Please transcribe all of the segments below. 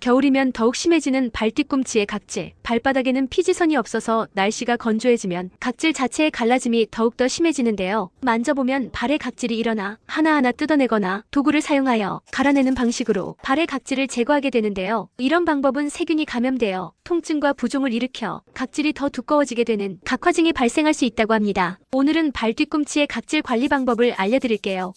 겨울이면 더욱 심해지는 발 뒤꿈치의 각질. 발바닥에는 피지선이 없어서 날씨가 건조해지면 각질 자체의 갈라짐이 더욱더 심해지는데요. 만져보면 발의 각질이 일어나 하나하나 뜯어내거나 도구를 사용하여 갈아내는 방식으로 발의 각질을 제거하게 되는데요. 이런 방법은 세균이 감염되어 통증과 부종을 일으켜 각질이 더 두꺼워지게 되는 각화증이 발생할 수 있다고 합니다. 오늘은 발 뒤꿈치의 각질 관리 방법을 알려드릴게요.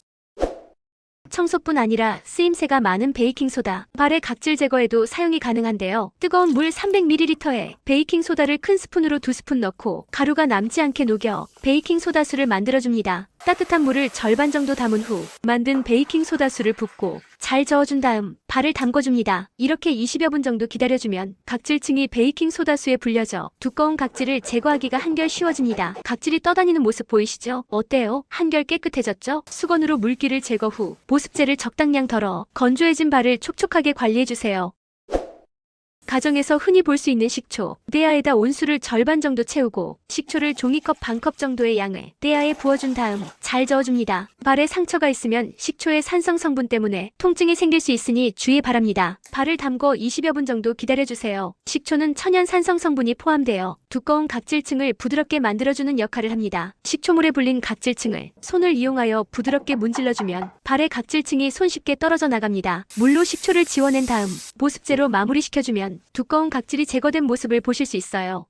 청소뿐 아니라 쓰임새가 많은 베이킹소다. 발의 각질 제거에도 사용이 가능한데요. 뜨거운 물 300ml에 베이킹소다를 큰 스푼으로 두 스푼 넣고 가루가 남지 않게 녹여 베이킹소다수를 만들어줍니다. 따뜻한 물을 절반 정도 담은 후 만든 베이킹 소다수를 붓고 잘 저어준 다음 발을 담궈줍니다. 이렇게 20여 분 정도 기다려주면 각질층이 베이킹 소다수에 불려져 두꺼운 각질을 제거하기가 한결 쉬워집니다. 각질이 떠다니는 모습 보이시죠? 어때요? 한결 깨끗해졌죠? 수건으로 물기를 제거 후 보습제를 적당량 덜어 건조해진 발을 촉촉하게 관리해주세요. 가정에서 흔히 볼 수 있는 식초. 대야에다 온수를 절반 정도 채우고 식초를 종이컵 반컵 정도의 양을 대야에 부어준 다음 잘 저어줍니다. 발에 상처가 있으면 식초의 산성 성분 때문에 통증이 생길 수 있으니 주의 바랍니다. 발을 담궈 20여 분 정도 기다려주세요. 식초는 천연 산성 성분이 포함되어 두꺼운 각질층을 부드럽게 만들어주는 역할을 합니다. 식초물에 불린 각질층을 손을 이용하여 부드럽게 문질러주면 발의 각질층이 손쉽게 떨어져 나갑니다. 물로 식초를 지워낸 다음 보습제로 마무리시켜주면 두꺼운 각질이 제거된 모습을 보실 수 있어요.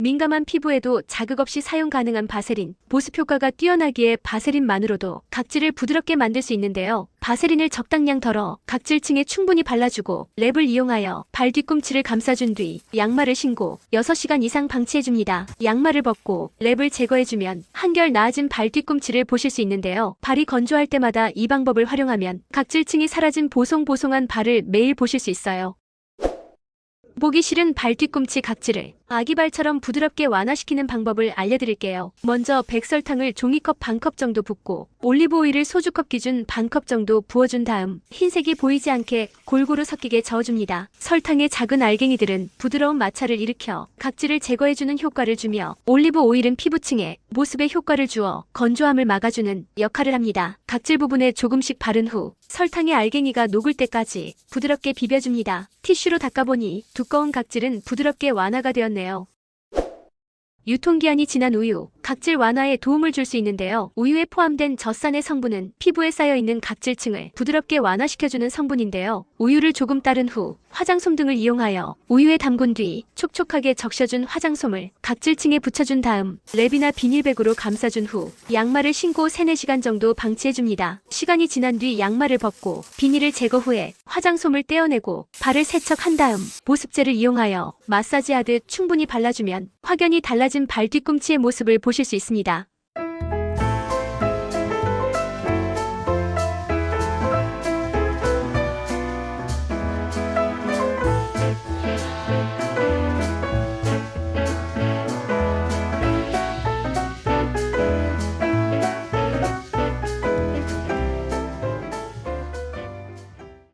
민감한 피부에도 자극 없이 사용 가능한 바세린. 보습 효과가 뛰어나기에 바세린만으로도 각질을 부드럽게 만들 수 있는데요. 바세린을 적당량 덜어 각질층에 충분히 발라주고 랩을 이용하여 발 뒤꿈치를 감싸준 뒤 양말을 신고 6시간 이상 방치해줍니다. 양말을 벗고 랩을 제거해주면 한결 나아진 발 뒤꿈치를 보실 수 있는데요. 발이 건조할 때마다 이 방법을 활용하면 각질층이 사라진 보송보송한 발을 매일 보실 수 있어요. 보기 싫은 발 뒤꿈치 각질을 아기발처럼 부드럽게 완화시키는 방법을 알려드릴게요. 먼저 백설탕을 종이컵 반컵 정도 붓고 올리브 오일을 소주컵 기준 반컵 정도 부어준 다음 흰색이 보이지 않게 골고루 섞이게 저어줍니다. 설탕의 작은 알갱이들은 부드러운 마찰을 일으켜 각질을 제거해주는 효과를 주며 올리브 오일은 피부층에 모습에 효과를 주어 건조함을 막아주는 역할을 합니다. 각질 부분에 조금씩 바른 후 설탕의 알갱이가 녹을 때까지 부드럽게 비벼줍니다. 티슈로 닦아보니 두꺼운 각질은 부드럽게 완화가 되었네요. 유통기한이 지난 우유, 각질 완화에 도움을 줄 수 있는데요. 우유에 포함된 젖산의 성분은 피부에 쌓여있는 각질층을 부드럽게 완화시켜주는 성분인데요. 우유를 조금 따른 후 화장솜 등을 이용하여 우유에 담근 뒤 촉촉하게 적셔준 화장솜을 각질층에 붙여준 다음 랩이나 비닐백으로 감싸준 후 양말을 신고 3, 4시간 정도 방치해줍니다. 시간이 지난 뒤 양말을 벗고 비닐을 제거 후에 화장솜을 떼어내고 발을 세척한 다음 보습제를 이용하여 마사지하듯 충분히 발라주면 확연히 달라진 발 뒤꿈치의 모습을 보실 수 있습니다.